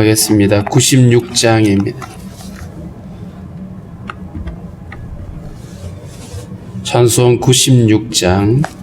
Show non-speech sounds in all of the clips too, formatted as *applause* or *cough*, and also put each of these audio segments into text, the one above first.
찬양하겠습니다. 96장입니다. 찬송 96장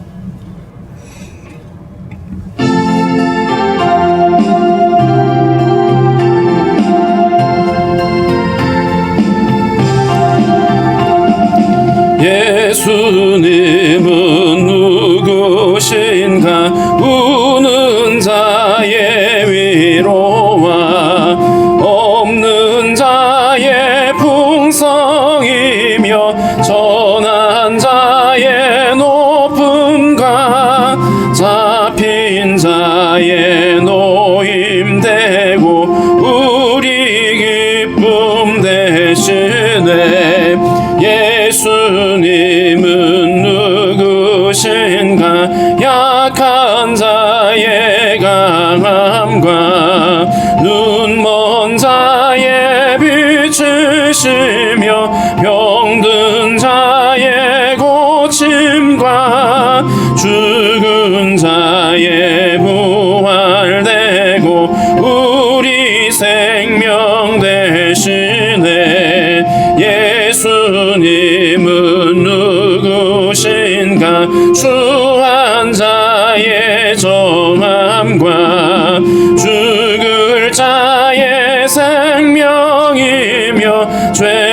정함과 죽을 자의 생명이며 죄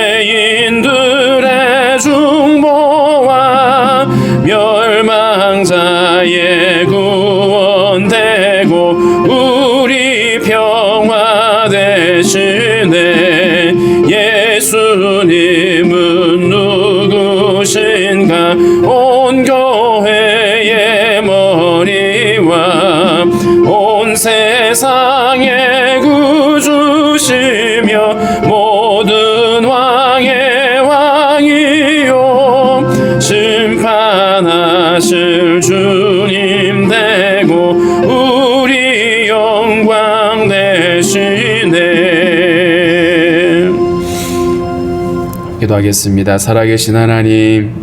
기도하겠습니다. 살아계신 하나님,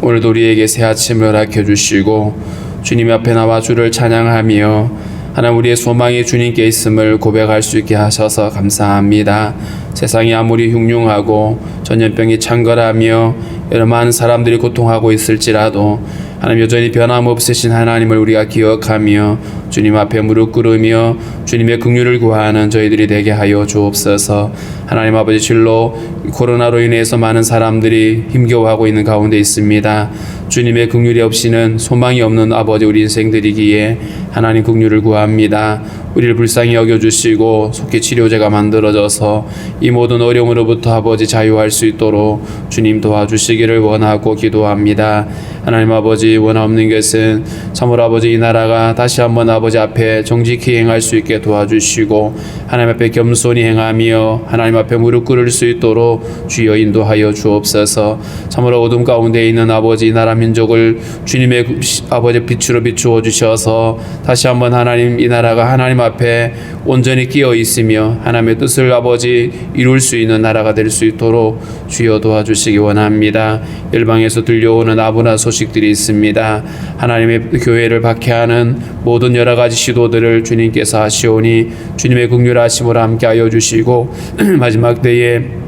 오늘도 우리에게 새 아침을 허락해 주시고 주님 앞에 나와 주를 찬양하며 하나님 우리의 소망이 주님께 있음을 고백할 수 있게 하셔서 감사합니다. 세상이 아무리 흉흉하고 전염병이 창궐하며 여러 많은 사람들이 고통하고 있을지라도 하나님 여전히 변함없으신 하나님을 우리가 기억하며 주님 앞에 무릎 꿇으며 주님의 긍휼을 구하는 저희들이 되게 하여 주옵소서. 하나님 아버지 실로 코로나로 인해서 많은 사람들이 힘겨워하고 있는 가운데 있습니다. 주님의 긍휼이 없이는 소망이 없는 아버지 우리 인생들이기에 하나님 긍휼을 구합니다. 우리를 불쌍히 여겨 주시고 속히 치료제가 만들어져서 이 모든 어려움으로부터 아버지 자유할 수 있도록 주님 도와주시기를 원하고 기도합니다. 하나님 아버지 원없는 것은 참으로 아버지 이 나라가 다시 한번 아버지 앞에 정직히 행할 수 있게 도와주시고 하나님 앞에 겸손히 행하며 하나님 앞에 무릎 꿇을 수 있도록 주여 인도하여 주옵소서. 참으로 어둠 가운데 있는 아버지 이 나라 민족을 주님의 아버지 빛으로 비추어 주셔서 다시 한번 하나님 이 나라가 하나님 앞에 온전히 끼어 있으며 하나님의 뜻을 아버지 이룰 수 있는 나라가 될 수 있도록 주여 도와주시기 원합니다. 열방에서 들려오는 아부나 소식들이 있습니다. 하나님의 교회를 박해하는 모든 여러 가지 시도들을 주님께서 하시오니 주님의 긍휼하심으로 함께하여 주시고 *clears throat* 마지막 때에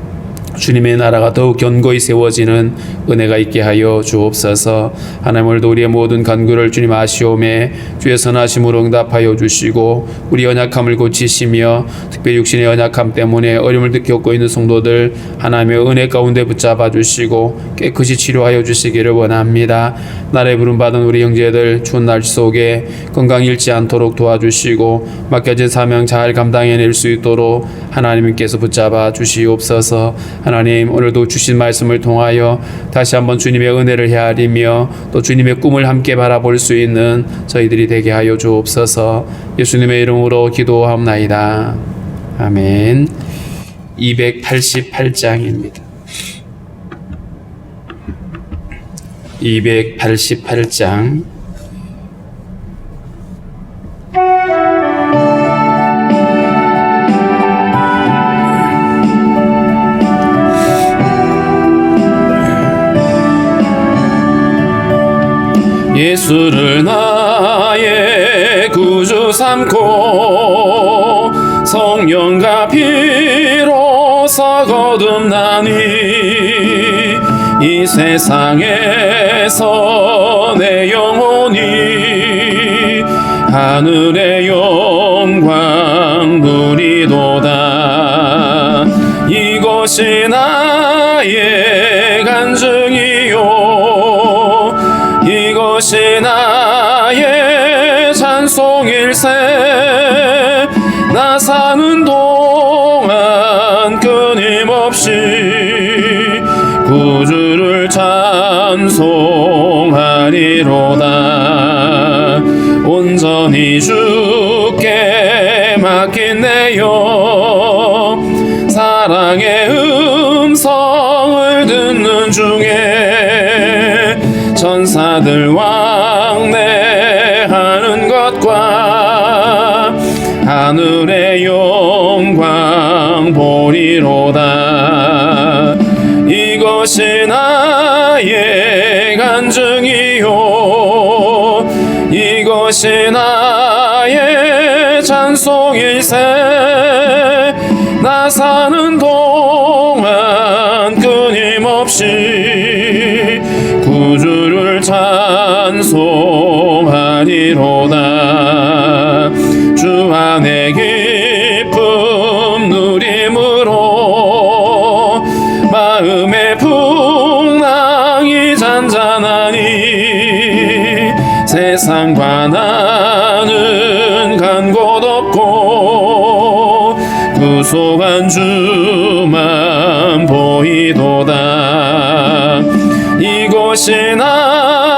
주님의 나라가 더욱 견고히 세워지는 은혜가 있게 하여 주옵소서. 하나님 오늘도 우리의 모든 간구를 주님 아시오매 주의 선하심으로 응답하여 주시고 우리 연약함을 고치시며 특별히 육신의 연약함 때문에 어려움을 겪고 있는 성도들 하나님의 은혜 가운데 붙잡아 주시고 깨끗이 치료하여 주시기를 원합니다. 나라의 부름 받은 우리 형제들 추운 날 속에 건강 잃지 않도록 도와주시고 맡겨진 사명 잘 감당해낼 수 있도록 하나님께서 붙잡아 주시옵소서. 하나님 오늘도 주신 말씀을 통하여 다시 한번 주님의 은혜를 헤아리며 또 주님의 꿈을 함께 바라볼 수 있는 저희들이 되게 하여 주옵소서. 예수님의 이름으로 기도하옵나이다. 아멘. 288장입니다. 288장 예수를 나의 구주 삼고 성 성령과 피로서 거듭나니 이 세상에서 내 영혼이 하늘의 영광 누리도다. 이것이 나의 천사들 왕래하는 것과 하늘의 영광 보리로다. 이것이 나의 간증이요. 이것이 나 찬송하리로다 주 안에 기쁨 누림으로 마음의 풍랑이 잔잔하니 세상과 나는 간곳 없고 구속한 주만 보이도다. 이것이 나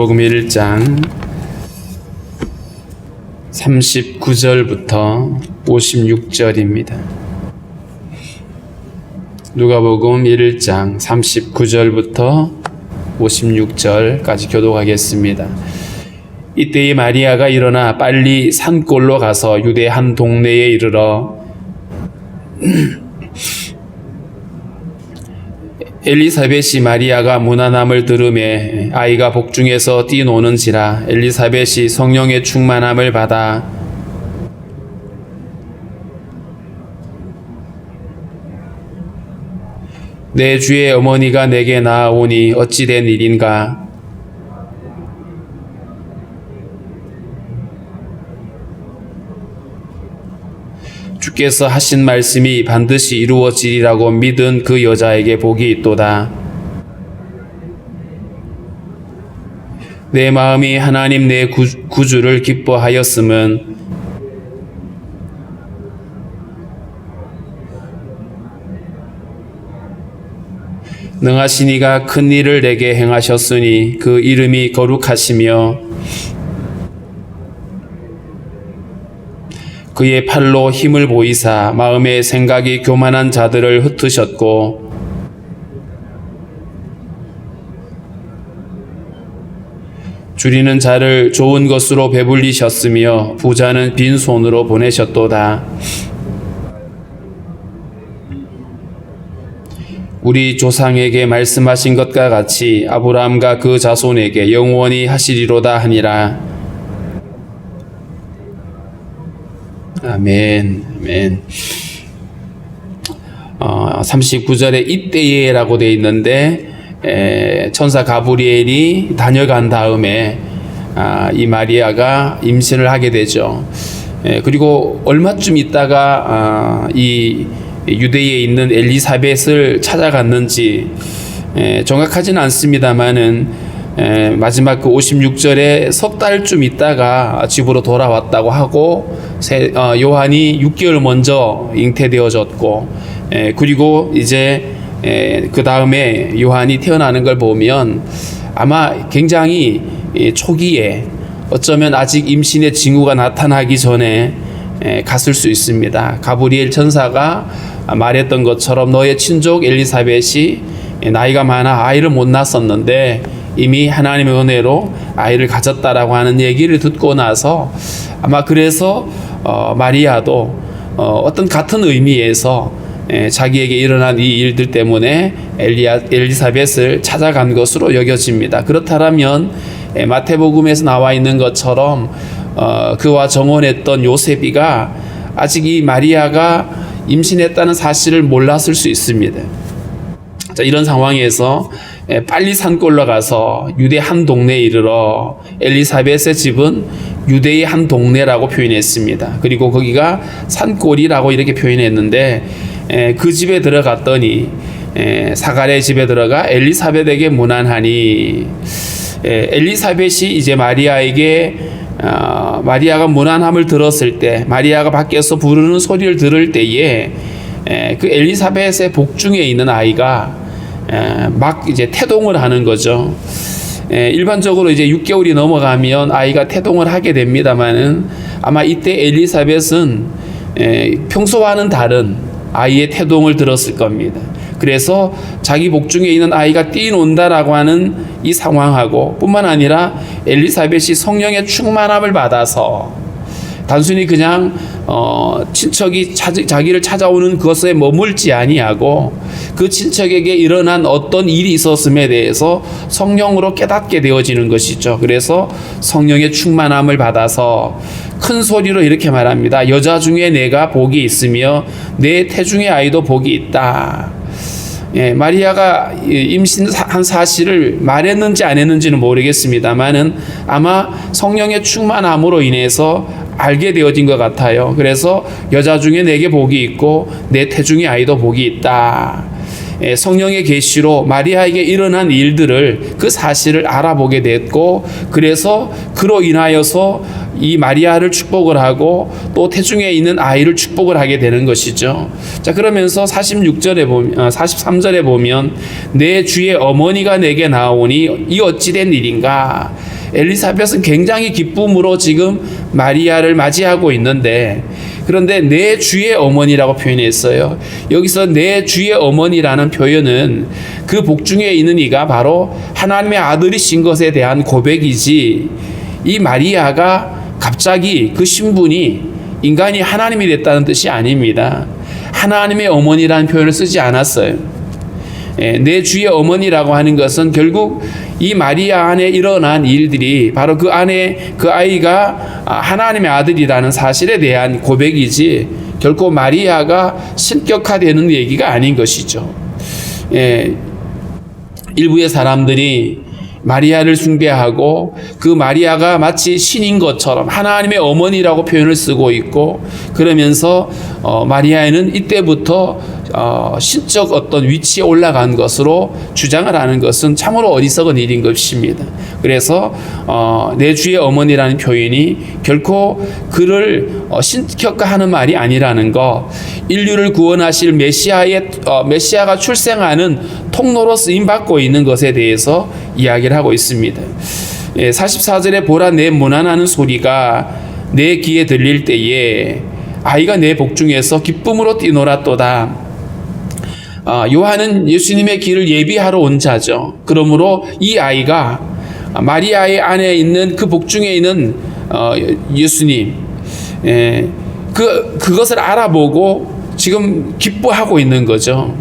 누가복음 1장 39절부터 56절입니다. 누가복음 1장 39절부터 56절까지 교독하겠습니다. 이때에 마리아가 일어나 빨리 산골로 가서 유대 한 동네에 이르러 엘리사벳이 마리아가 무난함을 들음에 아이가 복중에서 뛰노는지라 엘리사벳이 성령의 충만함을 받아 내 주의 어머니가 내게 나아오니 어찌 된 일인가 주께서 하신 말씀이 반드시 이루어지리라고 믿은 그 여자에게 복이 있도다. 내 마음이 하나님 내 구, 구주를 기뻐하였음은 능하신 이가 큰 일을 내게 행하셨으니 그 이름이 거룩하시며 그의 팔로 힘을 보이사 마음의 생각이 교만한 자들을 흩으셨고 줄이는 자를 좋은 것으로 배불리셨으며 부자는 빈손으로 보내셨도다. 우리 조상에게 말씀하신 것과 같이 아브라함과 그 자손에게 영원히 하시리로다 하니라. 아멘. 아멘. 어, 39절에 이때에 라고 되어 있는데 에, 천사 가브리엘이 다녀간 다음에 아, 이 마리아가 임신을 하게 되죠. 에, 그리고 얼마쯤 있다가 아, 이 유대에 있는 엘리사벳을 찾아갔는지 에, 정확하지는 않습니다만은 에, 마지막 그 56절에 석 달쯤 있다가 집으로 돌아왔다고 하고 세, 어, 요한이 6개월 먼저 잉태되어졌고 에, 그리고 이제 그 다음에 요한이 태어나는 걸 보면 아마 굉장히 이 초기에 어쩌면 아직 임신의 징후가 나타나기 전에 에, 갔을 수 있습니다. 가브리엘 천사가 말했던 것처럼 너의 친족 엘리사벳이 나이가 많아 아이를 못 낳았었는데 이미 하나님의 은혜로 아이를 가졌다라고 하는 얘기를 듣고 나서 아마 그래서 어, 마리아도 어, 어떤 같은 의미에서 에, 자기에게 일어난 이 일들 때문에 엘리야, 엘리사벳을 찾아간 것으로 여겨집니다. 그렇다면 에, 마태복음에서 나와 있는 것처럼 어, 그와 정혼했던 요셉이가 아직 이 마리아가 임신했다는 사실을 몰랐을 수 있습니다. 자, 이런 상황에서 에, 빨리 산골로 가서 유대 한 동네에 이르러 엘리사벳의 집은 유대의 한 동네라고 표현했습니다. 그리고 거기가 산골이라고 이렇게 표현했는데 에, 그 집에 들어갔더니 에, 사가랴의 집에 들어가 엘리사벳에게 무난하니 에, 엘리사벳이 이제 마리아에게 어, 마리아가 무난함을 들었을 때 마리아가 밖에서 부르는 소리를 들을 때에 에, 그 엘리사벳의 복중에 있는 아이가 에, 막 이제 태동을 하는 거죠. 에, 일반적으로 이제 6개월이 넘어가면 아이가 태동을 하게 됩니다만은 아마 이때 엘리사벳은 에, 평소와는 다른 아이의 태동을 들었을 겁니다. 그래서 자기 복중에 있는 아이가 뛰논다라고 하는 이 상황하고 뿐만 아니라 엘리사벳이 성령의 충만함을 받아서 단순히 그냥 어, 친척이 찾, 자기를 찾아오는 것에 머물지 아니하고 그 친척에게 일어난 어떤 일이 있었음에 대해서 성령으로 깨닫게 되어지는 것이죠. 그래서 성령의 충만함을 받아서 큰 소리로 이렇게 말합니다. 여자 중에 내가 복이 있으며 내 태중의 아이도 복이 있다. 예, 마리아가 임신한 사실을 말했는지 안 했는지는 모르겠습니다만은 아마 성령의 충만함으로 인해서 알게 되어진 것 같아요. 그래서 여자 중에 내게 복이 있고 내 태중의 아이도 복이 있다. 예, 성령의 계시로 마리아에게 일어난 일들을 그 사실을 알아보게 됐고 그래서 그로 인하여서 이 마리아를 축복을 하고 또 태중에 있는 아이를 축복을 하게 되는 것이죠. 자 그러면서 46절에 보면 43절에 보면 내 주의 어머니가 내게 나오니 이 어찌된 일인가 엘리사벳은 굉장히 기쁨으로 지금 마리아를 맞이하고 있는데 그런데 내 주의 어머니라고 표현했어요. 여기서 내 주의 어머니라는 표현은 그 복중에 있는 이가 바로 하나님의 아들이신 것에 대한 고백이지 이 마리아가 갑자기 그 신분이 인간이 하나님이 됐다는 뜻이 아닙니다. 하나님의 어머니라는 표현을 쓰지 않았어요. 예, 내 주의 어머니라고 하는 것은 결국 이 마리아 안에 일어난 일들이 바로 그 안에 그 아이가 하나님의 아들이라는 사실에 대한 고백이지 결코 마리아가 신격화되는 얘기가 아닌 것이죠. 예, 일부의 사람들이 마리아를 숭배하고 그 마리아가 마치 신인 것처럼 하나님의 어머니라고 표현을 쓰고 있고 그러면서 어, 마리아에는 이때부터 어, 신적 어떤 위치에 올라간 것으로 주장을 하는 것은 참으로 어리석은 일인 것입니다. 그래서 어, 내 주의 어머니라는 표현이 결코 그를 어, 신격화하는 말이 아니라는 것, 인류를 구원하실 메시아의 어, 메시아가 출생하는 통로로 쓰임 받고 있는 것에 대해서 이야기를 하고 있습니다. 예, 44절에 보라 내 무난하는 소리가 내 귀에 들릴 때에 아이가 내 복중에서 기쁨으로 뛰놀았도다. 아, 요한은 예수님의 길을 예비하러 온 자죠. 그러므로 이 아이가 마리아의 안에 있는 그 복중에 있는 어, 예수님, 예, 그 그것을 알아보고 지금 기뻐하고 있는 거죠.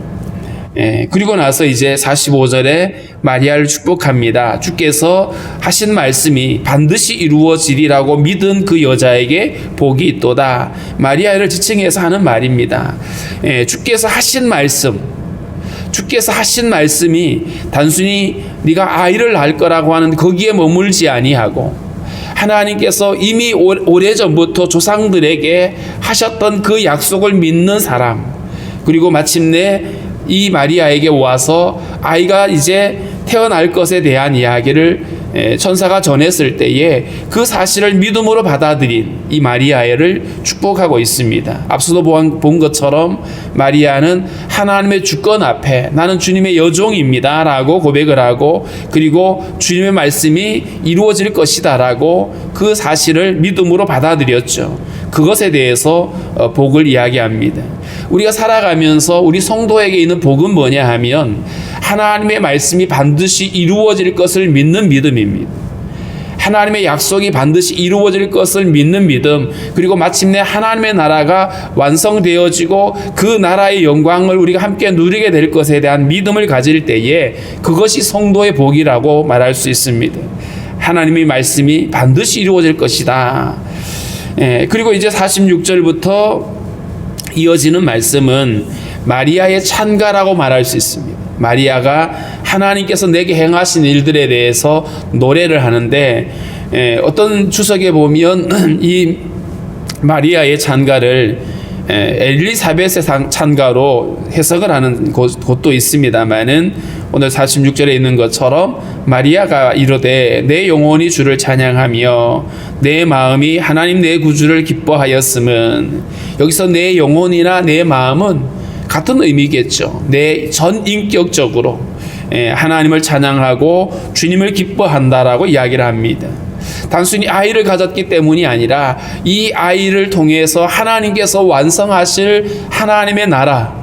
예, 그리고 나서 이제 45절에 마리아를 축복합니다. 주께서 하신 말씀이 반드시 이루어지리라고 믿은 그 여자에게 복이 있도다. 마리아를 지칭해서 하는 말입니다. 예, 주께서 하신 말씀, 주께서 하신 말씀이 단순히 네가 아이를 낳을 거라고 하는 거기에 머물지 아니하고 하나님께서 이미 오래 전부터 조상들에게 하셨던 그 약속을 믿는 사람 그리고 마침내 이 마리아에게 와서 아이가 이제 태어날 것에 대한 이야기를 에, 천사가 전했을 때에 그 사실을 믿음으로 받아들인 이 마리아를 축복하고 있습니다. 앞서도 본, 본 것처럼 마리아는 하나님의 주권 앞에 나는 주님의 여종입니다. 라고 고백을 하고 그리고 주님의 말씀이 이루어질 것이다. 라고 그 사실을 믿음으로 받아들였죠. 그것에 대해서 어, 복을 이야기합니다. 우리가 살아가면서 우리 성도에게 있는 복은 뭐냐 하면 하나님의 말씀이 반드시 이루어질 것을 믿는 믿음입니다. 하나님의 약속이 반드시 이루어질 것을 믿는 믿음, 그리고 마침내 하나님의 나라가 완성되어지고 그 나라의 영광을 우리가 함께 누리게 될 것에 대한 믿음을 가질 때에 그것이 성도의 복이라고 말할 수 있습니다. 하나님의 말씀이 반드시 이루어질 것이다. 예, 그리고 이제 46절부터 이어지는 말씀은 마리아의 찬가라고 말할 수 있습니다. 마리아가 하나님께서 내게 행하신 일들에 대해서 노래를 하는데 에, 어떤 추석에 보면 *clears throat* 이 마리아의 찬가를 에, 엘리사벳의 상- 찬가로 해석을 하는 곳, 곳도 있습니다만은 오늘 46절에 있는 것처럼 마리아가 이르되 내 영혼이 주를 찬양하며 내 마음이 하나님 내 구주를 기뻐하였음은 여기서 내 영혼이나 내 마음은 같은 의미겠죠. 내 전 인격적으로 예, 하나님을 찬양하고 주님을 기뻐한다라고 이야기를 합니다. 단순히 아이를 가졌기 때문이 아니라 이 아이를 통해서 하나님께서 완성하실 하나님의 나라,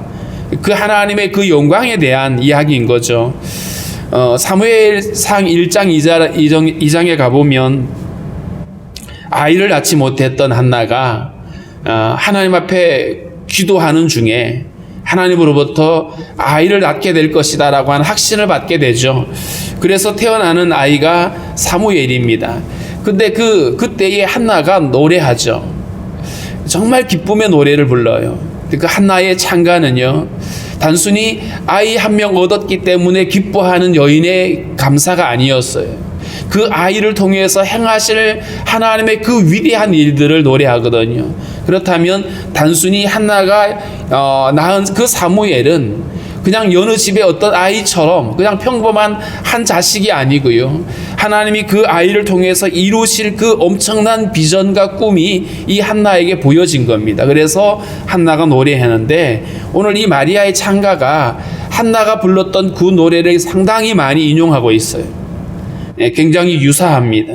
그 하나님의 그 영광에 대한 이야기인 거죠. 어, 사무엘상 1장 2장, 2장에 가보면 아이를 낳지 못했던 한나가 어, 하나님 앞에 기도하는 중에 하나님으로부터 아이를 낳게 될 것이다 라고 하는 확신을 받게 되죠. 그래서 태어나는 아이가 사무엘입니다. 근데 그 그때에 한나가 노래하죠. 정말 기쁨의 노래를 불러요. 그 한나의 찬가는요. 단순히 아이 한 명 얻었기 때문에 기뻐하는 여인의 감사가 아니었어요. 그 아이를 통해서 행하실 하나님의 그 위대한 일들을 노래하거든요. 그렇다면 단순히 한나가 어, 낳은 그 사무엘은 그냥 여느 집의 어떤 아이처럼 그냥 평범한 한 자식이 아니고요. 하나님이 그 아이를 통해서 이루실 그 엄청난 비전과 꿈이 이 한나에게 보여진 겁니다. 그래서 한나가 노래하는데 오늘 이 마리아의 창가가 한나가 불렀던 그 노래를 상당히 많이 인용하고 있어요. 예, 굉장히 유사합니다.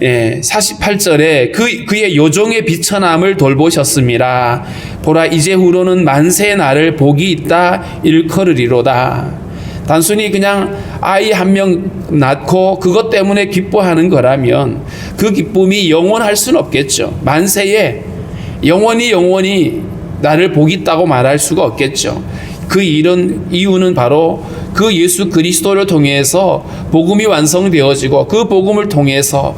예, 48절에 그, 그의 요종의 비천함을 돌보셨습니다. 보라, 이제후로는 만세 나를 복이 있다 일컬으리로다. 단순히 그냥 아이 한 명 낳고 그것 때문에 기뻐하는 거라면 그 기쁨이 영원할 수는 없겠죠. 만세에 영원히 영원히 나를 복 있다고 말할 수가 없겠죠. 그 일은 이유는 바로 그 예수 그리스도를 통해서 복음이 완성되어지고 그 복음을 통해서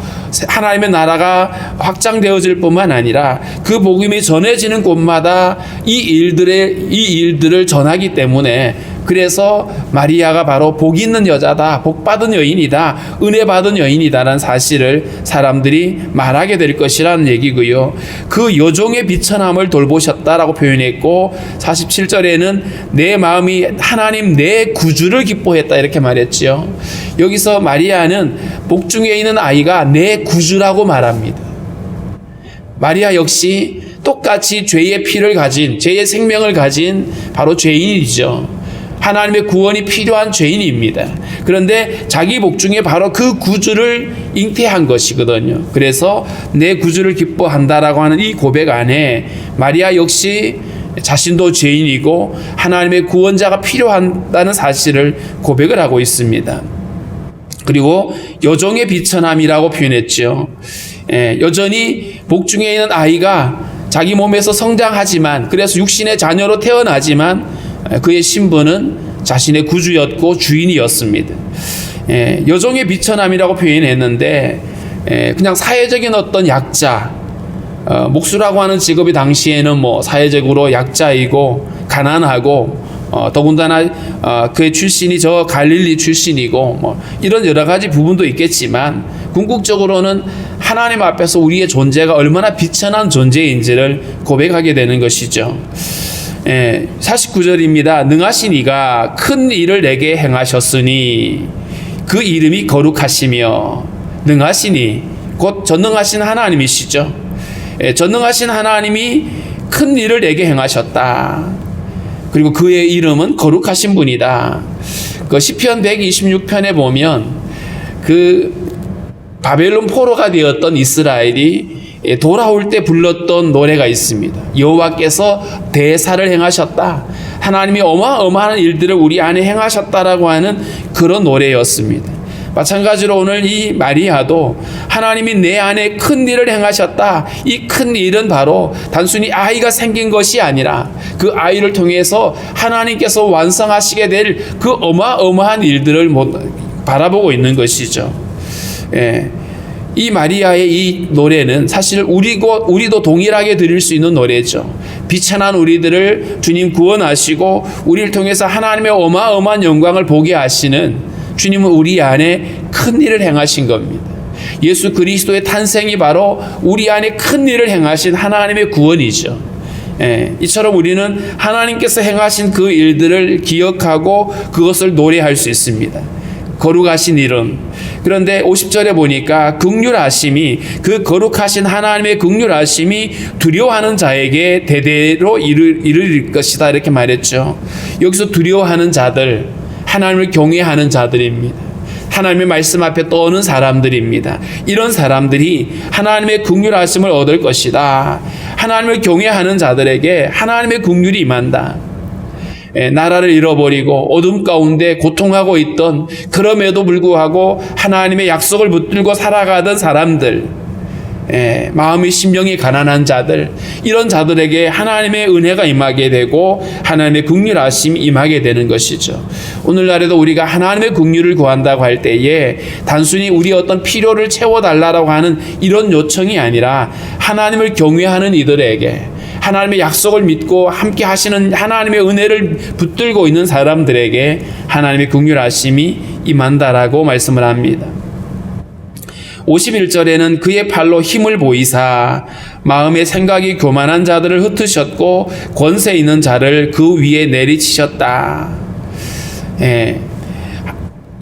하나님의 나라가 확장되어질 뿐만 아니라 그 복음이 전해지는 곳마다 이 일들의 이 일들을 전하기 때문에 그래서 마리아가 바로 복 있는 여자다, 복 받은 여인이다, 은혜 받은 여인이다라는 사실을 사람들이 말하게 될 것이라는 얘기고요. 그 여종의 비천함을 돌보셨다라고 표현했고 47절에는 내 마음이 하나님 내 구주를 기뻐했다 이렇게 말했지요. 여기서 마리아는 복 중에 있는 아이가 내 구주라고 말합니다. 마리아 역시 똑같이 죄의 피를 가진 죄의 생명을 가진 바로 죄인이죠. 하나님의 구원이 필요한 죄인입니다. 그런데 자기 복 중에 바로 그 구주를 잉태한 것이거든요. 그래서 내 구주를 기뻐한다라고 하는 이 고백 안에 마리아 역시 자신도 죄인이고 하나님의 구원자가 필요한다는 사실을 고백을 하고 있습니다. 그리고 여종의 비천함이라고 표현했죠. 예, 여전히 복 중에 있는 아이가 자기 몸에서 성장하지만 그래서 육신의 자녀로 태어나지만 그의 신분은 자신의 구주였고 주인이었습니다. 예, 여종의 비천함이라고 표현했는데 예, 그냥 사회적인 어떤 약자, 어, 목수라고 하는 직업이 당시에는 뭐 사회적으로 약자이고 가난하고 어, 더군다나 어, 그의 출신이 저 갈릴리 출신이고 뭐 이런 여러 가지 부분도 있겠지만 궁극적으로는 하나님 앞에서 우리의 존재가 얼마나 비천한 존재인지를 고백하게 되는 것이죠. 예, 49절입니다. 능하신 이가 큰 일을 내게 행하셨으니 그 이름이 거룩하시며 능하시니 곧 전능하신 하나님이시죠. 예, 전능하신 하나님이 큰 일을 내게 행하셨다. 그리고 그의 이름은 거룩하신 분이다. 그 시편 126편에 보면 그 바벨론 포로가 되었던 이스라엘이 예, 돌아올 때 불렀던 노래가 있습니다. 여호와께서 대사를 행하셨다. 하나님이 어마어마한 일들을 우리 안에 행하셨다라고 하는 그런 노래였습니다. 마찬가지로 오늘 이 마리아도 하나님이 내 안에 큰 일을 행하셨다. 이 큰 일은 바로 단순히 아이가 생긴 것이 아니라 그 아이를 통해서 하나님께서 완성하시게 될 그 어마어마한 일들을 못- 바라보고 있는 것이죠. 예. 이 마리아의 이 노래는 사실 우리고 우리도 동일하게 들을 수 있는 노래죠. 비천한 우리들을 주님 구원하시고 우리를 통해서 하나님의 어마어마한 영광을 보게 하시는 주님은 우리 안에 큰 일을 행하신 겁니다. 예수 그리스도의 탄생이 바로 우리 안에 큰 일을 행하신 하나님의 구원이죠. 예, 이처럼 우리는 하나님께서 행하신 그 일들을 기억하고 그것을 노래할 수 있습니다. 거룩하신 이름. 그런데 50절에 보니까 극률하심이 그 거룩하신 하나님의 극률하심이 두려워하는 자에게 대대로 이를, 이를 것이다 이렇게 말했죠. 여기서 두려워하는 자들, 하나님을 경외하는 자들입니다. 하나님의 말씀 앞에 떠오는 사람들입니다. 이런 사람들이 하나님의 긍휼하심을 얻을 것이다. 하나님을 경외하는 자들에게 하나님의 긍휼이 임한다. 예, 나라를 잃어버리고 어둠 가운데 고통하고 있던 그럼에도 불구하고 하나님의 약속을 붙들고 살아가던 사람들 예, 마음이 심령이 가난한 자들 이런 자들에게 하나님의 은혜가 임하게 되고 하나님의 긍휼하심이 임하게 되는 것이죠. 오늘날에도 우리가 하나님의 긍휼을 구한다고 할 때에 단순히 우리 어떤 필요를 채워 달라고 하는 이런 요청이 아니라 하나님을 경외하는 이들에게 하나님의 약속을 믿고 함께 하시는 하나님의 은혜를 붙들고 있는 사람들에게 하나님의 긍휼하심이 임한다라고 말씀을 합니다. 51절에는 그의 팔로 힘을 보이사 마음의 생각이 교만한 자들을 흩으셨고 권세 있는 자를 그 위에 내리치셨다. 예.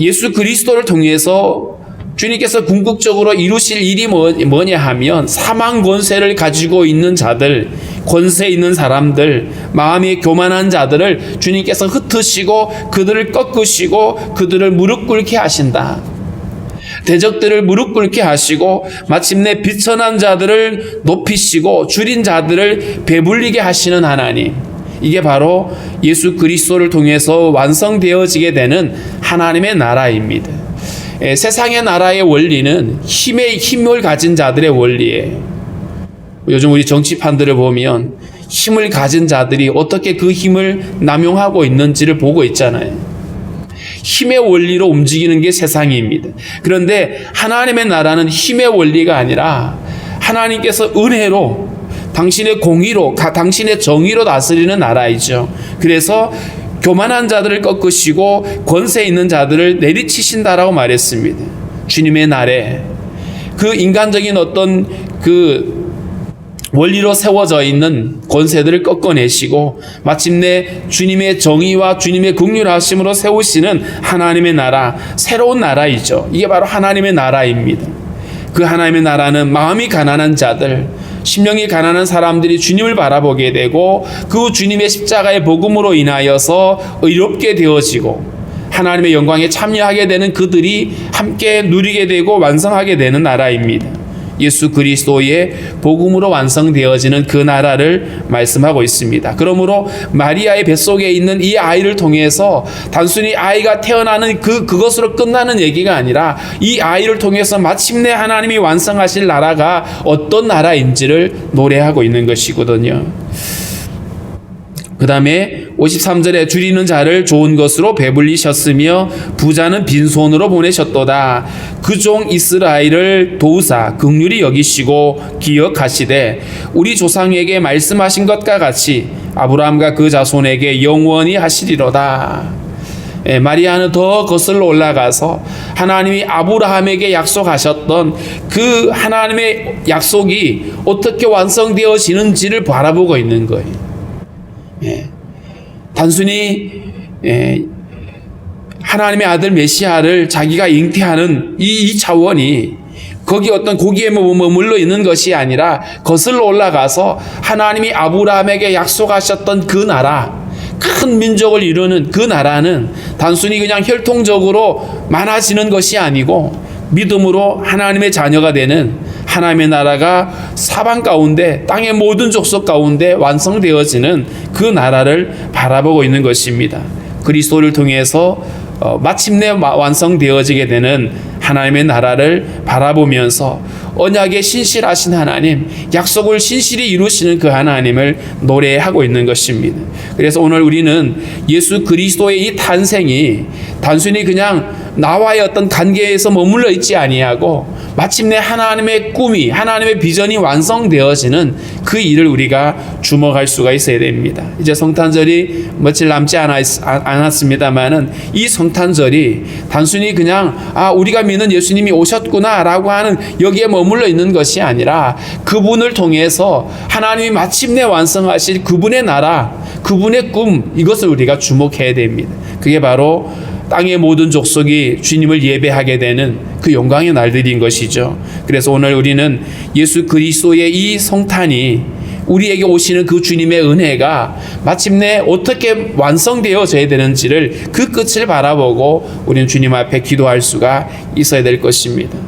예수 그리스도를 통해서 주님께서 궁극적으로 이루실 일이 뭐- 뭐냐 하면 사망 권세를 가지고 있는 자들, 권세 있는 사람들, 마음이 교만한 자들을 주님께서 흩으시고 그들을 꺾으시고 그들을 무릎 꿇게 하신다. 대적들을 무릎 꿇게 하시고 마침내 비천한 자들을 높이시고 줄인 자들을 배불리게 하시는 하나님. 이게 바로 예수 그리스도를 통해서 완성되어지게 되는 하나님의 나라입니다. 예, 세상의 나라의 원리는 힘의 힘을 가진 자들의 원리예요. 요즘 우리 정치판들을 보면 힘을 가진 자들이 어떻게 그 힘을 남용하고 있는지를 보고 있잖아요. 힘의 원리로 움직이는 게 세상입니다. 그런데 하나님의 나라는 힘의 원리가 아니라 하나님께서 은혜로 당신의 공의로 가- 당신의 정의로 다스리는 나라이죠. 그래서 교만한 자들을 꺾으시고 권세 있는 자들을 내리치신다라고 말했습니다. 주님의 날에 그 인간적인 어떤 그 원리로 세워져 있는 권세들을 꺾어내시고 마침내 주님의 정의와 주님의 긍휼하심으로 세우시는 하나님의 나라, 새로운 나라이죠. 이게 바로 하나님의 나라입니다. 그 하나님의 나라는 마음이 가난한 자들, 심령이 가난한 사람들이 주님을 바라보게 되고 그 주님의 십자가의 복음으로 인하여서 의롭게 되어지고 하나님의 영광에 참여하게 되는 그들이 함께 누리게 되고 완성하게 되는 나라입니다. 예수 그리스도의 복음으로 완성되어지는 그 나라를 말씀하고 있습니다. 그러므로 마리아의 뱃속에 있는 이 아이를 통해서 단순히 아이가 태어나는 그 그것으로 끝나는 얘기가 아니라 이 아이를 통해서 마침내 하나님이 완성하실 나라가 어떤 나라인지를 노래하고 있는 것이거든요. 그 다음에 53절에 줄이는 자를 좋은 것으로 배불리셨으며 부자는 빈손으로 보내셨도다. 그 종 이스라엘을 도우사 극률이 여기시고 기억하시되 우리 조상에게 말씀하신 것과 같이 아브라함과 그 자손에게 영원히 하시리로다. 예, 마리아는 더 거슬러 올라가서 하나님이 아브라함에게 약속하셨던 그 하나님의 약속이 어떻게 완성되어지는지를 바라보고 있는 거예요. 예. 단순히 예, 하나님의 아들 메시아를 자기가 잉태하는 이, 이 차원이 거기 어떤 고기에 뭐 머물러 있는 것이 아니라 거슬러 올라가서 하나님이 아브라함에게 약속하셨던 그 나라, 큰 민족을 이루는 그 나라는 단순히 그냥 혈통적으로 많아지는 것이 아니고 믿음으로 하나님의 자녀가 되는 하나님의 나라가 사방 가운데 땅의 모든 족속 가운데 완성되어지는 그 나라를 바라보고 있는 것입니다. 그리스도를 통해서 어, 마침내 마- 완성되어지게 되는 하나님의 나라를 바라보면서 언약에 신실하신 하나님, 약속을 신실히 이루시는 그 하나님을 노래하고 있는 것입니다. 그래서 오늘 우리는 예수 그리스도의 이 탄생이 단순히 그냥 나와의 어떤 관계에서 머물러 있지 아니하고 마침내 하나님의 꿈이 하나님의 비전이 완성되어지는 그 일을 우리가 주목할 수가 있어야 됩니다. 이제 성탄절이 며칠 남지 않았, 않았습니다만은 이 성탄절이 단순히 그냥 아 우리가 믿는 예수님이 오셨구나라고 하는 여기에 머물러 있는 것이 아니라 그분을 통해서 하나님이 마침내 완성하실 그분의 나라, 그분의 꿈 이것을 우리가 주목해야 됩니다. 그게 바로 땅의 모든 족속이 주님을 예배하게 되는 그 영광의 날들인 것이죠. 그래서 오늘 우리는 예수 그리스도의 이 성탄이 우리에게 오시는 그 주님의 은혜가 마침내 어떻게 완성되어져야 되는지를 그 끝을 바라보고 우리는 주님 앞에 기도할 수가 있어야 될 것입니다.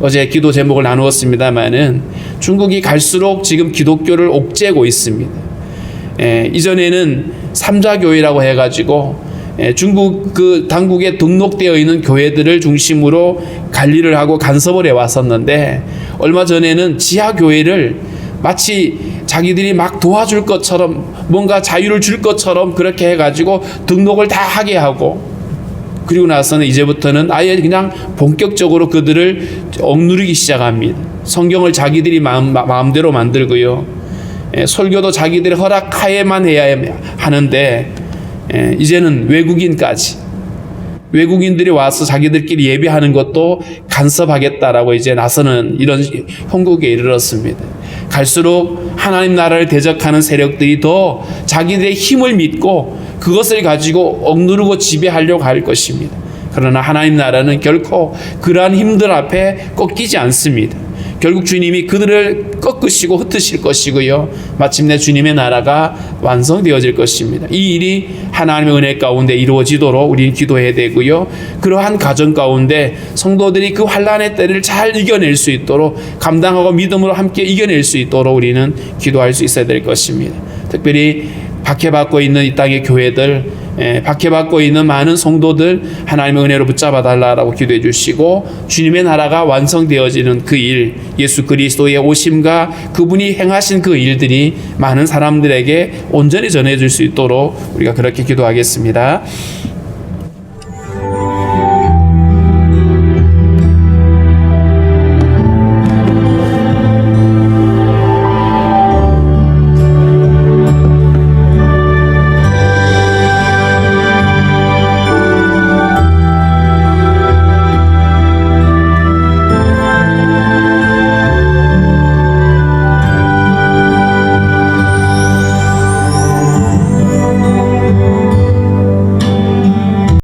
어제 기도 제목을 나누었습니다만은 중국이 갈수록 지금 기독교를 옥죄고 있습니다. 예, 이전에는 삼자교회라고 해가지고 예, 중국 그 당국에 등록되어 있는 교회들을 중심으로 관리를 하고 간섭을 해 왔었는데 얼마 전에는 지하 교회를 마치 자기들이 막 도와줄 것처럼 뭔가 자유를 줄 것처럼 그렇게 해가지고 등록을 다 하게 하고 그리고 나서는 이제부터는 아예 그냥 본격적으로 그들을 억누르기 시작합니다. 성경을 자기들이 마음, 마음대로 만들고요. 예, 설교도 자기들의 허락하에만 해야 하는데 예, 이제는 외국인까지 외국인들이 와서 자기들끼리 예배하는 것도 간섭하겠다라고 이제 나서는 이런 형국에 이르렀습니다. 갈수록 하나님 나라를 대적하는 세력들이 더 자기들의 힘을 믿고 그것을 가지고 억누르고 지배하려고 할 것입니다. 그러나 하나님 나라는 결코 그러한 힘들 앞에 꺾이지 않습니다. 결국 주님이 그들을 꺾으시고 흩으실 것이고요. 마침내 주님의 나라가 완성되어질 것입니다. 이 일이 하나님의 은혜 가운데 이루어지도록 우리는 기도해야 되고요. 그러한 가정 가운데 성도들이 그 환란의 때를 잘 이겨낼 수 있도록 감당하고 믿음으로 함께 이겨낼 수 있도록 우리는 기도할 수 있어야 될 것입니다. 특별히 박해받고 있는 이 땅의 교회들 예, 박해받고 있는 많은 성도들 하나님의 은혜로 붙잡아 달라라고 기도해 주시고 주님의 나라가 완성되어지는 그 일, 예수 그리스도의 오심과 그분이 행하신 그 일들이 많은 사람들에게 온전히 전해질 수 있도록 우리가 그렇게 기도하겠습니다.